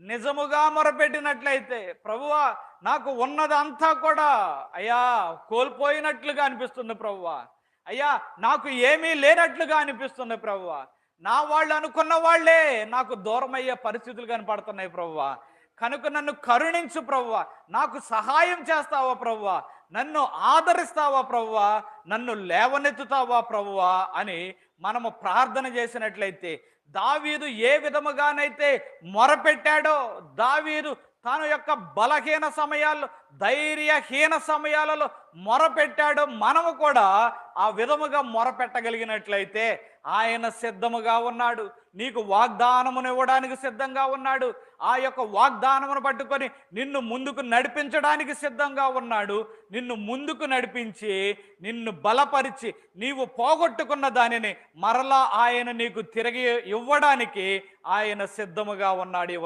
నిజముగా మొరపెట్టినట్లయితే ప్రభువా నాకు ఉన్నదంతా కూడా అయ్యా కోల్పోయినట్లుగా అనిపిస్తుంది ప్రభువా. అయ్యా నాకు ఏమీ లేనట్లుగా అనిపిస్తుంది ప్రభువా. నా వాళ్ళు అనుకున్న వాళ్ళే నాకు దూరమయ్యే పరిస్థితులు కనపడుతున్నాయి ప్రభువా. కనుక నన్ను కరుణించు ప్రభువా. నాకు సహాయం చేస్తావా ప్రభువా? నన్ను ఆదరిస్తావా ప్రభువా? నన్ను లేవనెత్తుతావా ప్రభువా? అని మనము ప్రార్థన చేసినట్లయితే దావీదు ఏ విధముగానైతే మొరపెట్టాడో దావీదు తన యొక్క బలహీన సమయాల్లో ధైర్యహీన సమయాలలో మొరపెట్టాడో. మనము కూడా ఆ విధముగా మొరపెట్టగలిగినట్లయితే ఆయన సిద్ధముగా ఉన్నాడు. నీకు వాగ్దానమును ఇవ్వడానికి సిద్ధంగా ఉన్నాడు. ఆ యొక్క వాగ్దానమును పట్టుకొని నిన్ను ముందుకు నడిపించడానికి సిద్ధంగా ఉన్నాడు. నిన్ను ముందుకు నడిపించి నిన్ను బలపరిచి నీవు పోగొట్టుకున్న దానిని మరలా ఆయన నీకు తిరిగి ఇవ్వడానికి ఆయన సిద్ధముగా ఉన్నాడు.